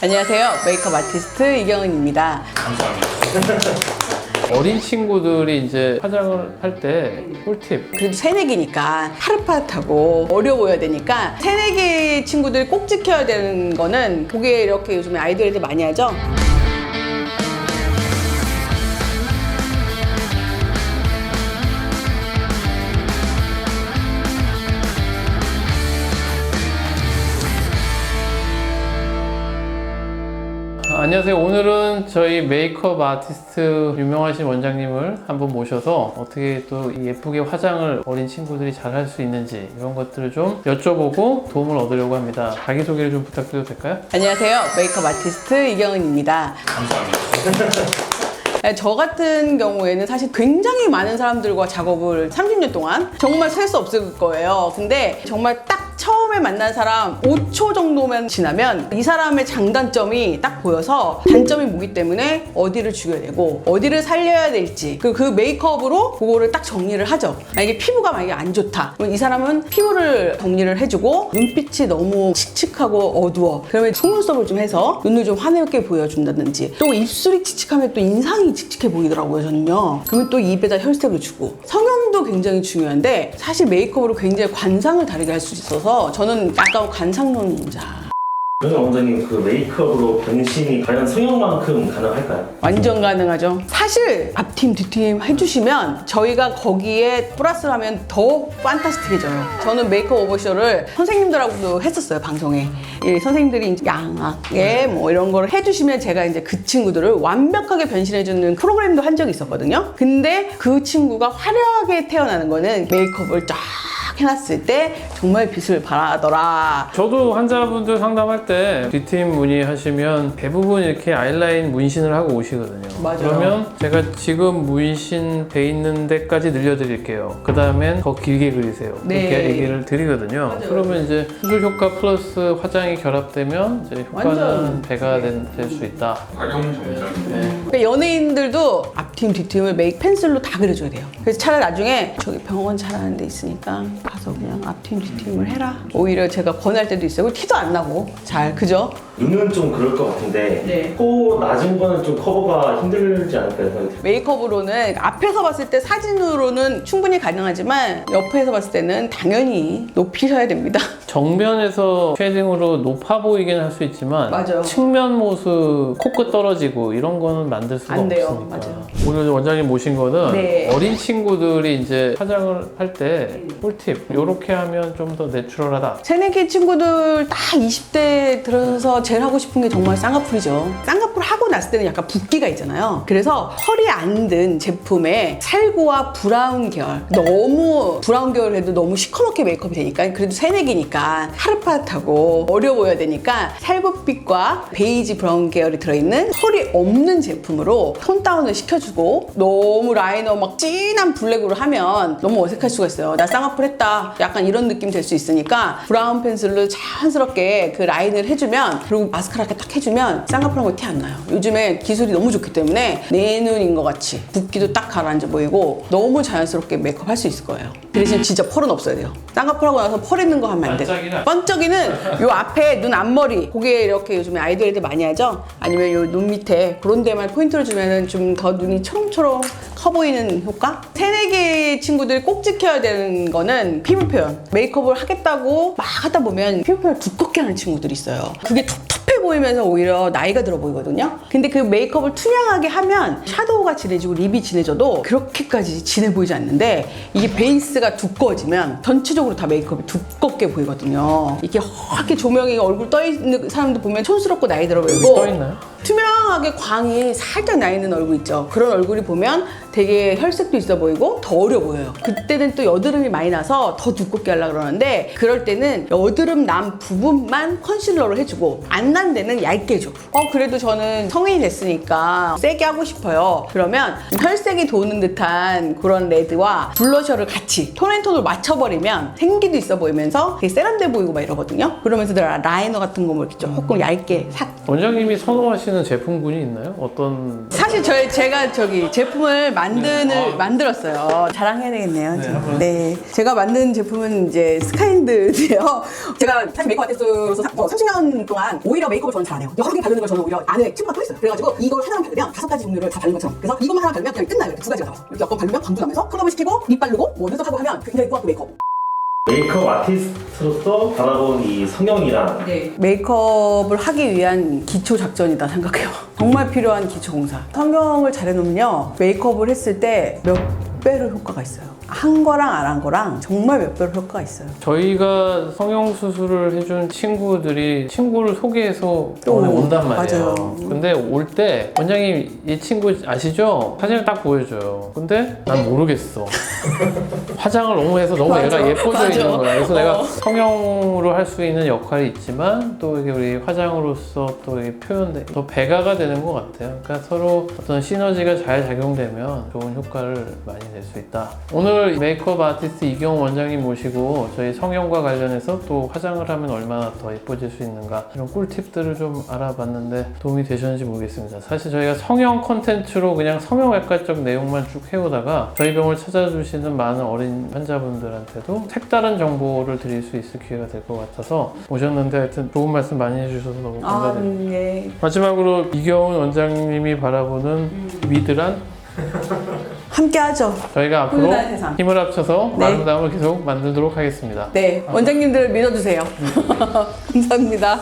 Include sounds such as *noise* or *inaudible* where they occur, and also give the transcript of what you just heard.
안녕하세요. 메이크업 아티스트 이경은입니다. 어린 친구들이 이제 화장을 할 때 꿀팁 그래도 새내기니까 파릇파릇하고 어려워야 되니까 새내기 친구들 꼭 지켜야 되는 거는 그게 이렇게 요즘에 아이들한테 많이 하죠. 안녕하세요 오늘은 저희 메이크업 아티스트 유명하신 원장님을 한번 모셔서 어떻게 또이 예쁘게 화장을 어린 친구들이 잘 할 수 있는지 이런 것들을 좀 여쭤보고 도움을 얻으려고 합니다 자기소개를 좀 부탁드려도 될까요? 안녕하세요. 메이크업 아티스트 이경은입니다. 네, 저 같은 경우에는 사실 굉장히 많은 사람들과 작업을 30년 동안 정말 셀 수 없을 거예요. 근데 정말 딱 처음에 만난 사람 5초 정도만 지나면 이 사람의 장단점이 딱 보여서 단점이 뭐기 때문에 어디를 죽여야 되고 어디를 살려야 될지 그, 그 메이크업으로 그거를 딱 정리를 하죠. 만약에 피부가 만약에 안 좋다. 그럼 이 사람은 피부를 정리를 해주고 눈빛이 너무 칙칙하고 어두워. 그러면 속눈썹을 좀 해서 눈을 좀 환하게 보여준다든지 또 입술이 칙칙하면 또 인상이 칙칙해 보이더라고요 저는요. 그러면 또 입에다 혈색을 주고 성형 도 굉장히 중요한데 사실 메이크업으로 굉장히 관상을 다르게 할 수 있어서 저는 약간 관상론자. 그래서 원장님 그 메이크업으로 변신이 과연 성형만큼 가능할까요? 완전 가능하죠. 사실 앞팀, 뒷팀 해주시면 저희가 거기에 플러스를 하면 더 판타스틱해져요. 저는 메이크업 오버쇼를 선생님들하고도 했었어요, 방송에. 이 선생님들이 이제 양악에 뭐 이런 거를 해주시면 제가 이제 그 친구들을 완벽하게 변신해주는 프로그램도 한 적이 있었거든요. 근데 그 친구가 화려하게 태어나는 거는 메이크업을 쫙 해놨을 때 정말 빛을 발하더라. 저도 환자분들 상담할 때 뒷팀 문의하시면 대부분 이렇게 아이라인 문신을 하고 오시거든요 맞아요. 그러면 제가 지금 문신 돼 있는 데까지 늘려드릴게요 그 다음엔 더 길게 그리세요 네. 이렇게 얘기를 드리거든요 그러면 이제 수술 효과 플러스 화장이 결합되면 이제 효과는 완전. 배가 될 수 있다 활용 정장. 그러니까 연예인들도 앞 팀 뒷팀을 메이크 펜슬로 다 그려줘야 돼요. 그래서 차라리 나중에 저기 병원 잘하는 데 있으니까 가서 그냥 앞팀 뒷팀을 해라. 오히려 제가 권할 때도 있어요. 티도 안 나고 잘 그죠? 눈은 좀 그럴 것 같은데 네. 코 낮은 거는 좀 커버가 힘들지 않을까요? 메이크업으로는 앞에서 봤을 때 사진으로는 충분히 가능하지만 옆에서 봤을 때는 당연히 높이셔야 됩니다. *laughs* 정면에서 쉐딩으로 높아 보이긴 할 수 있지만 맞아요. 측면 모습 코끝 떨어지고 이런 거는 만들 수가 안 돼요. 없으니까 맞아요. 오늘 원장님 모신 거는 네. 어린 친구들이 이제 화장을 할 때 꿀팁 이렇게 하면 좀 더 내추럴하다 새내기 친구들 다 20대 들어서 제일 하고 싶은 게 정말 쌍꺼풀이죠. 쌍꺼풀 났을 때는 약간 붓기가 있잖아요. 그래서 펄이 안 든 제품에 살구와 브라운 계열. 너무 브라운 계열 해도 너무 시커멓게 메이크업이 되니까 그래도 새내기니까 파릇파릇하고 어려워야 되니까 살구빛과 베이지 브라운 계열이 들어있는 펄이 없는 제품으로 톤 다운을 시켜주고 너무 라이너 막 진한 블랙으로 하면 너무 어색할 수가 있어요. 나 쌍꺼풀 했다. 약간 이런 느낌 될 수 있으니까 브라운 펜슬로 자연스럽게 그 라인을 해주면 그리고 마스카라 이렇게 딱 해주면 쌍꺼풀한 거 티 안 나요. 요즘에 기술이 너무 좋기 때문에 내 눈인 것 같이 붓기도 딱 가라앉아 보이고 너무 자연스럽게 메이크업 할 수 있을 거예요. 대신 진짜 펄은 없어야 돼요. 쌍꺼풀 하고 나서 펄 있는 거 하면 안 돼. 반짝이는 번쩍이는 요 앞에 눈 앞머리 그게 이렇게 요즘에 아이들한테 많이 하죠 아니면 요 눈 밑에 그런 데만 포인트를 주면은 좀 더 눈이 초롱초롱 커 보이는 효과 새내기 친구들이 꼭 지켜야 되는 거는 피부 표현 메이크업을 하겠다고 막 하다 보면 피부 표현 두껍게 하는 친구들이 있어요 그게 텁텁해 보이면서 오히려 나이가 들어 보이거든요 근데 그 메이크업을 투명하게 하면 샤도우가 진해지고 립이 진해져도 그렇게까지 진해 보이지 않는데 이게 베이스가 두꺼워지면 전체적으로 다 메이크업이 두껍게 보이거든요. 이게 허하게 조명이 얼굴 떠 있는 사람들 보면 촌스럽고 나이 들어 보이고 떠 있나요? 투명하게 광이 살짝 나 있는 얼굴 있죠. 그런 얼굴이 보면 되게 혈색도 있어 보이고 더 어려 보여요. 그때는 또 여드름이 많이 나서 더 두껍게 하려고 그러는데 그럴 때는 여드름 난 부분만 컨실러를 해주고 안 난 데는 얇게 해줘. 어 그래도 저는 성인이 됐으니까 세게 하고 싶어요. 그러면 혈색이 도는 듯한 그런 레드와 블러셔를 같이 톤앤톤으로 맞춰버리면 생기도 있어 보이면서 되게 세련돼 보이고 막 이러거든요. 그러면서 라- 라이너 같은 거 뭐 이렇게 조금 얇게 싹 원장님이 선호하시는 제품군이 있나요? 어떤 사실 사실 저희 제가 저기 제품을 만드는 네. 아. 만들었어요. 자랑해야 되겠네요. 네, 지금. 네, 제가 만든 제품은 이제 스카인드인데요. *laughs* 제가 사실 메이크업 아티스트로서 사- 뭐 30년 동안 오히려 메이크업을 저는 잘 안 해요. 여러 개 바르는 걸 저는 오히려 안에 친구가 또 있어요. 그래가지고 이걸 하나만 바르면 다섯 가지 종류를 다 바른 것처럼. 그래서 이것만 하나 바르면 그냥 끝나요. 이렇게 두 가지가 나와서 이렇게 엮어 바르면 광도 나면서 컬러를 시키고 립 바르고 뭐 눈썹 하고 하면 굉장히 또한 메이크업. 메이크업 아티스트로서 바라본 이 성형이란 네. 메이크업을 하기 위한 기초 작전이다 생각해요. 정말 필요한 기초 공사. 성형을 잘해놓으면요. 메이크업을 했을 때 몇 배로 효과가 있어요. 한 거랑 안 한 거랑 정말 몇 배로 효과가 있어요. 저희가 성형 수술을 해준 친구들이 친구를 소개해서 또 오늘 온단 말이에요. 맞아요. 근데 올 때 원장님 이 친구 아시죠? 사진을 딱 보여줘요. 근데 난 모르겠어. *laughs* 화장을 너무 해서 너무 맞아. 얘가 예뻐져 맞아. 있는 거야. 그래서 어. 내가 성형으로 할 수 있는 역할이 있지만 또 이게 우리 화장으로서 또 이게 표현돼 더 배가가 되는 것 같아요. 그러니까 서로 어떤 시너지가 잘 작용되면 좋은 효과를 많이 낼 수 있다. 오늘 메이크업 아티스트 이경 원장님 모시고 저희 성형과 관련해서 또 화장을 하면 얼마나 더 예뻐질 수 있는가 이런 꿀팁들을 좀 알아봤는데 도움이 되셨는지 모르겠습니다. 사실 저희가 성형 콘텐츠로 그냥 성형외과적 내용만 쭉 해오다가 저희 병을 찾아주시는 많은 어린 환자분들한테도 색다른 정보를 드릴 수 있을 기회가 될 것 같아서 오셨는데 하여튼 좋은 말씀 많이 해주셔서 너무 아, 감사드립니다. 네. 마지막으로 이경훈 원장님이 바라보는 위드란 *laughs* 함께 하죠. 저희가 앞으로 훈훈한 세상. 힘을 합쳐서 네. 아름다움을 계속 만들도록 하겠습니다. 네. 원장님들 믿어주세요. *laughs* 감사합니다.